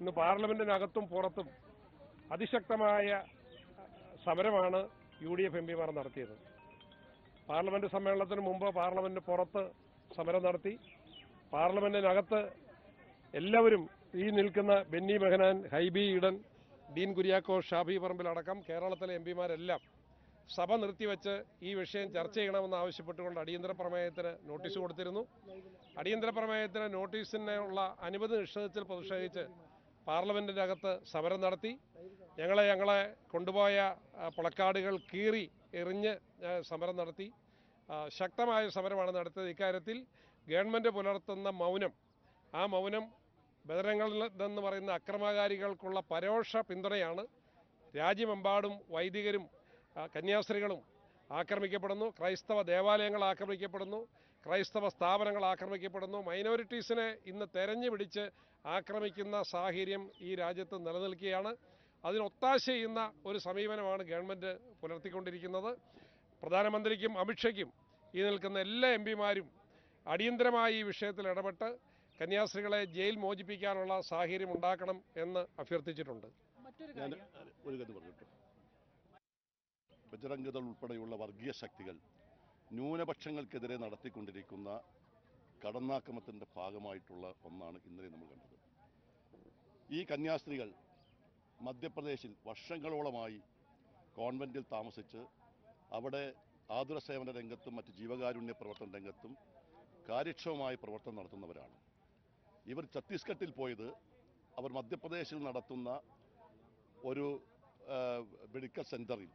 ഇന്ന് പാർലമെന്റിനകത്തും പുറത്തും അതിശക്തമായ സമരമാണ് യു ഡി എഫ് എം പിമാർ നടത്തിയത്. പാർലമെന്റ് സമ്മേളനത്തിന് മുമ്പ് പാർലമെന്റിന് പുറത്ത് സമരം നടത്തി. പാർലമെന്റിനകത്ത് എല്ലാവരും ഈ നിൽക്കുന്ന ബെന്നി മെഹനാൻ ഹൈബി ഈഡൻ ഡീൻ കുര്യാക്കോ ഷാഫി പറമ്പിലടക്കം കേരളത്തിലെ എം പിമാരെല്ലാം സഭ നിർത്തിവെച്ച് ഈ വിഷയം ചർച്ച ചെയ്യണമെന്ന് ആവശ്യപ്പെട്ടുകൊണ്ട് അടിയന്തര പ്രമേയത്തിന് നോട്ടീസ് കൊടുത്തിരുന്നു. അടിയന്തര പ്രമേയത്തിന് നോട്ടീസിനുള്ള അനുമതി നിഷേധത്തിൽ പ്രതിഷേധിച്ച് പാർലമെന്റിന്റെ അകത്ത് സമരം നടത്തി. ഞങ്ങളെ ഞങ്ങളെ കൊണ്ടുപോയ പ്ലക്കാർഡുകൾ കീറി എറിഞ്ഞ് സമരം നടത്തി. ശക്തമായ സമരമാണ് നടത്തിയത്. ഇക്കാര്യത്തിൽ ഗവൺമെന്റ് പുലർത്തുന്ന മൗനം ആ മൗനം ബദരങ്ങളിൽ നിന്ന് പറയുന്ന അക്രമകാരികൾക്കുള്ള പരോക്ഷ പിന്തുണയാണ്. രാജ്യമെമ്പാടും വൈദികരും കന്യാസ്ത്രീകളും ആക്രമിക്കപ്പെടുന്നു. ക്രൈസ്തവ ദേവാലയങ്ങൾ ആക്രമിക്കപ്പെടുന്നു. ക്രൈസ്തവ സ്ഥാപനങ്ങൾ ആക്രമിക്കപ്പെടുന്നു. മൈനോറിറ്റീസിനെ ഇന്ന് തെരഞ്ഞു പിടിച്ച് ആക്രമിക്കുന്ന സാഹചര്യം ഈ രാജ്യത്ത് നിലനിൽക്കുകയാണ്. അതിനൊത്താശ ചെയ്യുന്ന ഒരു സമീപനമാണ് ഗവൺമെന്റ് പുലർത്തിക്കൊണ്ടിരിക്കുന്നത്. പ്രധാനമന്ത്രിക്കും അമിത്ഷയ്ക്കും ഈ നിൽക്കുന്ന എല്ലാ എം പിമാരും അടിയന്തരമായി ഈ വിഷയത്തിൽ ഇടപെട്ട് കന്യാസ്ത്രീകളെ ജയിൽ മോചിപ്പിക്കാനുള്ള സാഹചര്യം ഉണ്ടാക്കണം എന്ന് അഭ്യർത്ഥിച്ചിട്ടുണ്ട്. മറ്റൊരു കാര്യം. ഒരു കാര്യം പറഞ്ഞിട്ട്. ബജറംഗദൾ ഉൾപ്പെടെയുള്ള വർഗീയ ശക്തികൾ ന്യൂനപക്ഷങ്ങൾക്കെതിരെ നടത്തിക്കൊണ്ടിരിക്കുന്ന കടന്നാക്രമത്തിന്റെ ഭാഗമായിട്ടുള്ള ഒന്നാണ് ഇന്നലെ നമ്മൾ കണ്ടത്. ഈ കന്യാസ്ത്രീകൾ മധ്യപ്രദേശിൽ വർഷങ്ങളോളമായി കോൺവെന്റിൽ താമസിച്ച് അവിടെ ആതുര സേവന രംഗത്തും മറ്റ് ജീവകാരുണ്യ പ്രവർത്തന രംഗത്തും കാര്യക്ഷമമായ പ്രവർത്തനം നടത്തുന്നവരാണ്. ഇവർ ഛത്തീസ്ഗഡിൽ പോയത് അവർ മധ്യപ്രദേശിൽ നടത്തുന്ന ഒരു മെഡിക്കൽ സെന്ററിൽ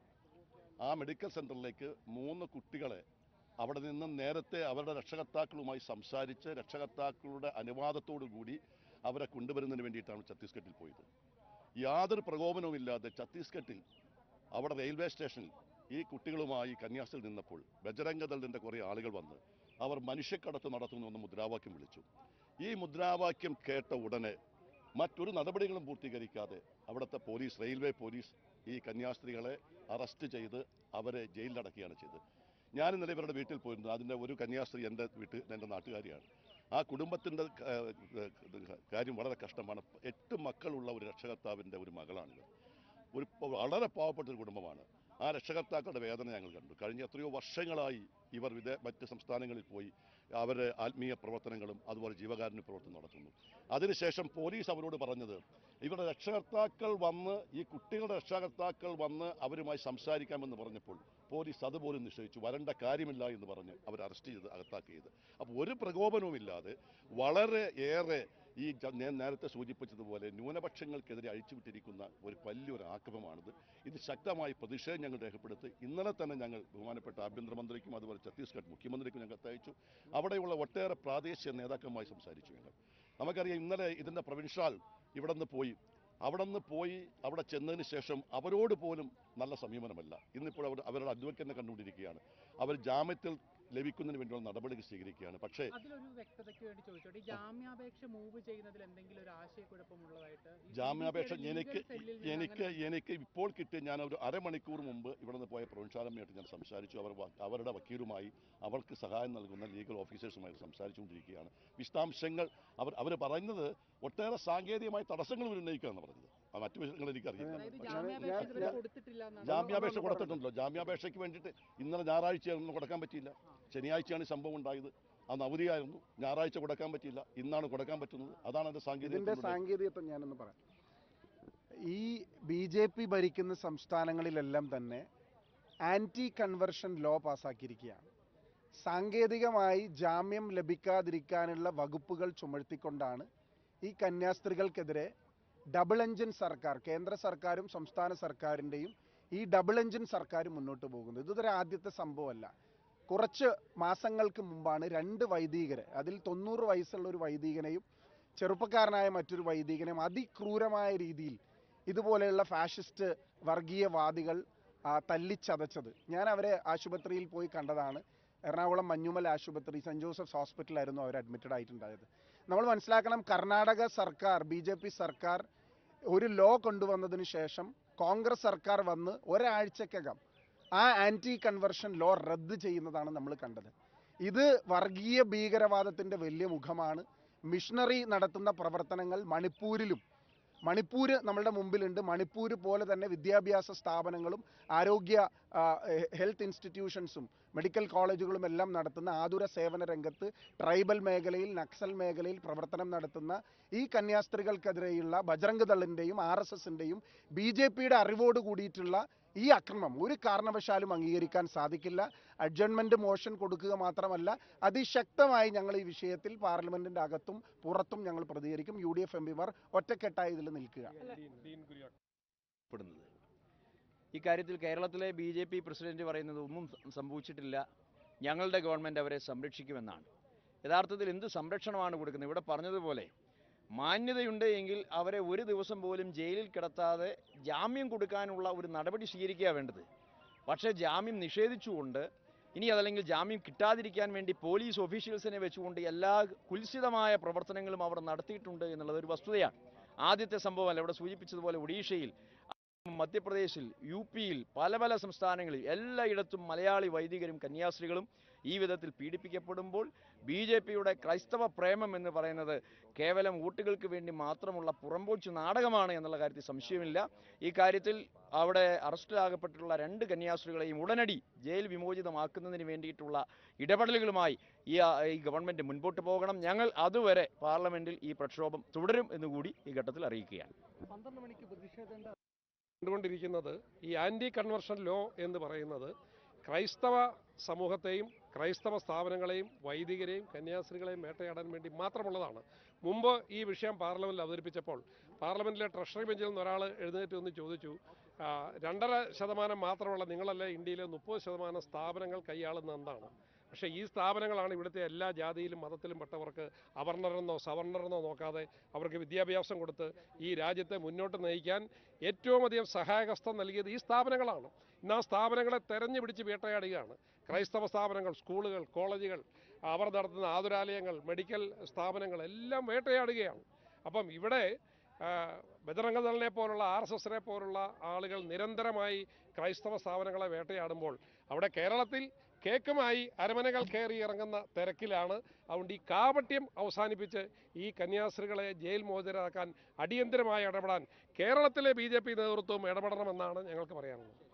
ആ മെഡിക്കൽ സെന്ററിലേക്ക് മൂന്ന് കുട്ടികളെ അവിടെ നിന്നും നേരത്തെ അവരുടെ രക്ഷകർത്താക്കളുമായി സംസാരിച്ച് രക്ഷകർത്താക്കളുടെ അനുവാദത്തോടു കൂടി അവരെ കൊണ്ടുവരുന്നതിന് വേണ്ടിയിട്ടാണ് ഛത്തീസ്ഗഡിൽ പോയത്. യാതൊരു പ്രകോപനവുമില്ലാതെ ഛത്തീസ്ഗഡിൽ അവിടെ റെയിൽവേ സ്റ്റേഷനിൽ ഈ കുട്ടികളുമായി കന്യാസിൽ നിന്നപ്പോൾ ബജരംഗദളിന്റെ കുറേ ആളുകൾ വന്ന് അവർ മനുഷ്യക്കടത്ത് നടത്തുന്നു എന്ന് മുദ്രാവാക്യം വിളിച്ചു. ഈ മുദ്രാവാക്യം കേട്ട ഉടനെ മറ്റൊരു നടപടികളും പൂർത്തീകരിക്കാതെ അവിടുത്തെ പോലീസ് റെയിൽവേ പോലീസ് ഈ കന്യാസ്ത്രീകളെ അറസ്റ്റ് ചെയ്ത് അവരെ ജയിലിലടക്കുകയാണ് ചെയ്തത്. ഞാൻ ഇന്നലെ ഇവരുടെ വീട്ടിൽ പോയിരുന്നു. അതിന്റെ ഒരു കന്യാസ്ത്രീ എന്റെ വീട്ടിൽ എന്റെ നാട്ടുകാരിയാണ്. ആ കുടുംബത്തിന്റെ കാര്യം വളരെ കഷ്ടമാണ്. എട്ട് മക്കളുള്ള ഒരു രക്ഷകർത്താവിന്റെ ഒരു മകളാണിത് ഒരു വളരെ പാവപ്പെട്ട ഒരു കുടുംബമാണ്. ആ രക്ഷകർത്താക്കളുടെ വേദന ഞങ്ങൾ കണ്ടു. കഴിഞ്ഞ എത്രയോ വർഷങ്ങളായി ഇവർ വിദേ മറ്റ് സംസ്ഥാനങ്ങളിൽ പോയി അവരുടെ ആത്മീയ പ്രവർത്തനങ്ങളും അതുപോലെ ജീവകാരുണ്യ പ്രവർത്തനം നടത്തുന്നു. അതിനുശേഷം പോലീസ് അവരോട് പറഞ്ഞത് ഇവരുടെ രക്ഷകർത്താക്കൾ വന്ന് ഈ കുട്ടികളുടെ രക്ഷകർത്താക്കൾ വന്ന് അവരുമായി സംസാരിക്കാമെന്ന് പറഞ്ഞപ്പോൾ പോലീസ് അതുപോലും നിശ്ചയിച്ചു വരേണ്ട കാര്യമില്ല എന്ന് പറഞ്ഞ് അവർ അറസ്റ്റ് ചെയ്ത് അകത്താക്കിയത്. അപ്പോൾ ഒരു പ്രകോപനവുമില്ലാതെ വളരെ ഏറെ ഈ നേരത്തെ സൂചിപ്പിച്ചതുപോലെ ന്യൂനപക്ഷങ്ങൾക്കെതിരെ അഴിച്ചുവിട്ടിരിക്കുന്ന ഒരു വലിയൊരു ആക്രമമാണിത് ഇത് ശക്തമായി പ്രതിഷേധം ഞങ്ങൾ രേഖപ്പെടുത്തി. ഇന്നലെ തന്നെ ഞങ്ങൾ ബഹുമാനപ്പെട്ട ആഭ്യന്തരമന്ത്രിക്കും അതുപോലെ ഛത്തീസ്ഗഡ് മുഖ്യമന്ത്രിക്കും ഞങ്ങൾ കത്തയച്ചു അവിടെയുള്ള ഒട്ടേറെ പ്രാദേശിക നേതാക്കന്മാരുമായി സംസാരിച്ചു ഞങ്ങൾ. നമുക്കറിയാം ഇന്നലെ ഇതിന്റെ പ്രവിൻഷാൽ ഇവിടെ നിന്ന് പോയി. അവിടെ നിന്ന് പോയി അവിടെ ചെന്നതിന് ശേഷം അവരോട് പോലും നല്ല സമീപനമല്ല. ഇന്നിപ്പോൾ അവർ അവരുടെ അഡ്വക്കറ്റിനെ കണ്ടുകൊണ്ടിരിക്കുകയാണ്. അവർ ജാമ്യത്തിൽ ലഭിക്കുന്നതിന് വേണ്ടിയുള്ള നടപടികൾ സ്വീകരിക്കുകയാണ്. പക്ഷേ അതിലൊരു വ്യക്തതയ്ക്ക് വേണ്ടി ചോദിച്ചോട്ടെ ജാമ്യാപേക്ഷ മൂവ് ചെയ്യുന്നതിൽ എന്തെങ്കിലും ഒരു ആശയക്കുഴപ്പമുള്ളതായിട്ട് ജാമ്യാപേക്ഷ എനിക്ക് എനിക്ക് എനിക്ക് ഇപ്പോൾ കിട്ടിയ ഞാൻ ഒരു അരമണിക്കൂർ മുമ്പ് ഇവിടെ നിന്ന് പോയ പ്രൊവിൻഷാലമ്മയായിട്ട് ഞാൻ സംസാരിച്ചു. അവർ അവരുടെ വക്കീലുമായി അവർക്ക് സഹായം നൽകുന്ന ലീഗൽ ഓഫീസേഴ്സുമായി സംസാരിച്ചുകൊണ്ടിരിക്കുകയാണ്. വിശദാംശങ്ങൾ അവർ അവർ പറയുന്നത് ഒട്ടേറെ സാങ്കേതികമായ തടസ്സങ്ങൾ ഇവർ ഉന്നയിക്കുകയാണ് പറഞ്ഞത്. മറ്റു വിഷയങ്ങൾ എനിക്കറിയില്ല. ജാമ്യാപേക്ഷ കൊടുത്തിട്ടുണ്ടല്ലോ. ജാമ്യാപേക്ഷയ്ക്ക് വേണ്ടിയിട്ട് ഇന്നലെ ഞായറാഴ്ചയായിരുന്നു കൊടുക്കാൻ പറ്റിയില്ല. ശനിയാഴ്ചയാണ് ഈ സംഭവം ഉണ്ടായത്. അന്ന് അവധിയായിരുന്നു. ഞായറാഴ്ച കൊടുക്കാൻ പറ്റിയില്ല. ഇന്നാണ് കൊടുക്കാൻ പറ്റുന്നത്. അതാണ് അതിന്റെ ഇതിന്റെ സാങ്കേതിക സാങ്കേതികത്വം ഞാനൊന്ന് പറയാം. ഈ ബി ജെ പി ഭരിക്കുന്ന സംസ്ഥാനങ്ങളിലെല്ലാം തന്നെ ആന്റി കൺവെർഷൻ ലോ പാസ്സാക്കിയിരിക്കുകയാണ്. സാങ്കേതികമായി ജാമ്യം ലഭിക്കാതിരിക്കാനുള്ള വകുപ്പുകൾ ചുമഴ്ത്തിക്കൊണ്ടാണ് ഈ കന്യാസ്ത്രീകൾക്കെതിരെ ഡബിൾ എഞ്ചിൻ സർക്കാർ കേന്ദ്ര സർക്കാരും സംസ്ഥാന സർക്കാരിന്റെയും ഈ ഡബിൾ എഞ്ചിൻ സർക്കാർ മുന്നോട്ട് പോകുന്നത്. ഇതൊരു ആദ്യത്തെ സംഭവമല്ല. കുറച്ച് മാസങ്ങൾക്ക് മുമ്പാണ് രണ്ട് വൈദികരെ അതിൽ തൊണ്ണൂറ് വയസ്സുള്ള ഒരു വൈദികനെയും ചെറുപ്പക്കാരനായ മറ്റൊരു വൈദികനെയും അതിക്രൂരമായ രീതിയിൽ ഇതുപോലെയുള്ള ഫാഷിസ്റ്റ് വർഗീയവാദികൾ തല്ലിച്ചതച്ചത്. ഞാൻ അവരെ ആശുപത്രിയിൽ പോയി കണ്ടതാണ്. എറണാകുളം മഞ്ഞുമൽ ആശുപത്രി സെന്റ് ജോസഫ്സ് ഹോസ്പിറ്റലായിരുന്നു അവർ അഡ്മിറ്റഡ് ആയിട്ടുണ്ടായത്. നമ്മൾ മനസ്സിലാക്കണം കർണാടക സർക്കാർ ബി സർക്കാർ ഒരു ലോ കൊണ്ടുവന്നതിന് ശേഷം കോൺഗ്രസ് സർക്കാർ വന്ന് ഒരാഴ്ചക്കകം ആ ആന്റി കൺവെർഷൻ ലോ റദ്ദ് ചെയ്യുന്നതാണ് നമ്മൾ കണ്ടത്. ഇത് വർഗീയ ഭീകരവാദത്തിന്റെ വലിയ മുഖമാണ്. മിഷണറി നടത്തുന്ന പ്രവർത്തനങ്ങൾ മണിപ്പൂരിലും മണിപ്പൂർ നമ്മളുടെ മുമ്പിലുണ്ട്. മണിപ്പൂർ പോലെ തന്നെ വിദ്യാഭ്യാസ സ്ഥാപനങ്ങളും ആരോഗ്യ ഹെൽത്ത് ഇൻസ്റ്റിറ്റ്യൂഷൻസും മെഡിക്കൽ കോളേജുകളും എല്ലാം നടത്തുന്ന ആതുര സേവന രംഗത്ത് ട്രൈബൽ മേഖലയിൽ നക്സൽ മേഖലയിൽ പ്രവർത്തനം നടത്തുന്ന ഈ കന്യാസ്ത്രീകൾക്കെതിരെയുള്ള ബജറംഗ് ദളിന്റെയും ആർ എസ് എസിന്റെയും ബി ജെ പിയുടെ അറിവോട് കൂടിയിട്ടുള്ള ഈ അക്രമം ഒരു കാരണവശാലും അംഗീകരിക്കാൻ സാധിക്കില്ല. അഡ്ജൺമെന്റ് മോഷൻ കൊടുക്കുക മാത്രമല്ല അതിശക്തമായി ഞങ്ങൾ ഈ വിഷയത്തിൽ പാർലമെന്റിന്റെ അകത്തും പുറത്തും ഞങ്ങൾ പ്രതികരിക്കും. യു ഡി എഫ് എം പിമാർ ഒറ്റക്കെട്ടായി ഇതിൽ നിൽക്കുക. ഇക്കാര്യത്തിൽ കേരളത്തിലെ ബി ജെ പി പ്രസിഡന്റ് പറയുന്നത് ഒന്നും സംഭവിച്ചിട്ടില്ല. ഞങ്ങളുടെ ഗവൺമെന്റ് അവരെ സംരക്ഷിക്കുമെന്നാണ്. യഥാർത്ഥത്തിൽ എന്ത് സംരക്ഷണമാണ് കൊടുക്കുന്നത്? ഇവിടെ പറഞ്ഞതുപോലെ മാന്യതയുണ്ട് എങ്കിൽ അവരെ ഒരു ദിവസം പോലും ജയിലിൽ കിടത്താതെ ജാമ്യം കൊടുക്കാനുള്ള ഒരു നടപടി സ്വീകരിക്കുക വേണ്ടത്. പക്ഷേ ജാമ്യം നിഷേധിച്ചുകൊണ്ട് ഇനി അതല്ലെങ്കിൽ ജാമ്യം കിട്ടാതിരിക്കാൻ വേണ്ടി പോലീസ് ഒഫീഷ്യൽസിനെ വെച്ചുകൊണ്ട് എല്ലാ കുൽസിതമായ പ്രവർത്തനങ്ങളും അവർ നടത്തിയിട്ടുണ്ട് എന്നുള്ളത് ഒരു വസ്തുതയാണ്. ആദ്യത്തെ സംഭവമല്ല ഇവിടെ സൂചിപ്പിച്ചതുപോലെ ഒഡീഷയിൽ മധ്യപ്രദേശിൽ യു പിയിൽ പല പല സംസ്ഥാനങ്ങളിൽ എല്ലായിടത്തും മലയാളി വൈദികരും കന്യാസ്ത്രീകളും ഈ വിധത്തിൽ പീഡിപ്പിക്കപ്പെടുമ്പോൾ ബി ജെ പിയുടെ ക്രൈസ്തവ പ്രേമം എന്ന് പറയുന്നത് കേവലം വോട്ടുകൾക്ക് വേണ്ടി മാത്രമുള്ള പുറംപോച്ചു നാടകമാണ് എന്നുള്ള കാര്യത്തിൽ സംശയമില്ല. ഈ കാര്യത്തിൽ അവിടെ അറസ്റ്റിലാകപ്പെട്ടിട്ടുള്ള രണ്ട് കന്യാസ്ത്രീകളെയും ഉടനടി ജയിൽ വിമോചിതമാക്കുന്നതിന് വേണ്ടിയിട്ടുള്ള ഇടപെടലുകളുമായി ഈ ഗവൺമെന്റ് മുൻപോട്ട് പോകണം. ഞങ്ങൾ അതുവരെ പാർലമെന്റിൽ ഈ പ്രക്ഷോഭം തുടരും എന്നുകൂടി ഈ ഘട്ടത്തിൽ അറിയിക്കുകയാണ്. കണ്ടുകൊണ്ടിരിക്കുന്നത് ഈ ആന്റി കൺവെർഷൻ ലോ എന്ന് പറയുന്നത് ക്രൈസ്തവ സമൂഹത്തെയും ക്രൈസ്തവ സ്ഥാപനങ്ങളെയും വൈദികരെയും കന്യാസ്ത്രീകളെയും വേട്ടയാടാൻ വേണ്ടി മാത്രമുള്ളതാണ്. മുമ്പ് ഈ വിഷയം പാർലമെന്റിൽ അവതരിപ്പിച്ചപ്പോൾ പാർലമെന്റിലെ ട്രഷറി ബെഞ്ചിൽ നിന്ന് ഒരാൾ എഴുന്നേറ്റ് ഒന്ന് ചോദിച്ചു രണ്ടര ശതമാനം മാത്രമുള്ള നിങ്ങളല്ലേ ഇന്ത്യയിലെ മുപ്പത് ശതമാനം സ്ഥാപനങ്ങൾ കൈയാളുന്ന എന്താണ്? പക്ഷേ ഈ സ്ഥാപനങ്ങളാണ് ഇവിടുത്തെ എല്ലാ ജാതിയിലും മതത്തിലും പെട്ടവർക്ക് അവർണരെന്നോ സവർണരെന്നോ നോക്കാതെ അവർക്ക് വിദ്യാഭ്യാസം കൊടുത്ത് ഈ രാജ്യത്തെ മുന്നോട്ട് നയിക്കാൻ ഏറ്റവും അധികം സഹായഹസ്തം നൽകിയത് ഈ സ്ഥാപനങ്ങളാണ്. ഇന്ന് ആ സ്ഥാപനങ്ങളെ തെരഞ്ഞു പിടിച്ച് വേട്ടയാടുകയാണ്. ക്രൈസ്തവ സ്ഥാപനങ്ങൾ സ്കൂളുകൾ കോളേജുകൾ അവർ നടത്തുന്ന ആതുരാലയങ്ങൾ മെഡിക്കൽ സ്ഥാപനങ്ങൾ എല്ലാം വേട്ടയാടുകയാണ്. അപ്പം ഇവിടെ ആ, ബജറംഗദളിനെ പോലുള്ള ആർ എസ് എസിനെ പോലുള്ള ആളുകൾ നിരന്തരമായി ക്രൈസ്തവ സ്ഥാപനങ്ങളെ വേട്ടയാടുമ്പോൾ അവിടെ കേരളത്തിൽ കേക്കുമായി അരമനകൾ കയറി ഇറങ്ങുന്ന തിരക്കിലാണ്. അതുകൊണ്ട് ഈ കാപട്യം അവസാനിപ്പിച്ച് ഈ കന്യാസ്ത്രീകളെ ജയിൽ മോചിതരാക്കാൻ അടിയന്തരമായി ഇടപെടാൻ കേരളത്തിലെ ബി നേതൃത്വം ഇടപെടണമെന്നാണ് ഞങ്ങൾക്ക് പറയാനുള്ളത്.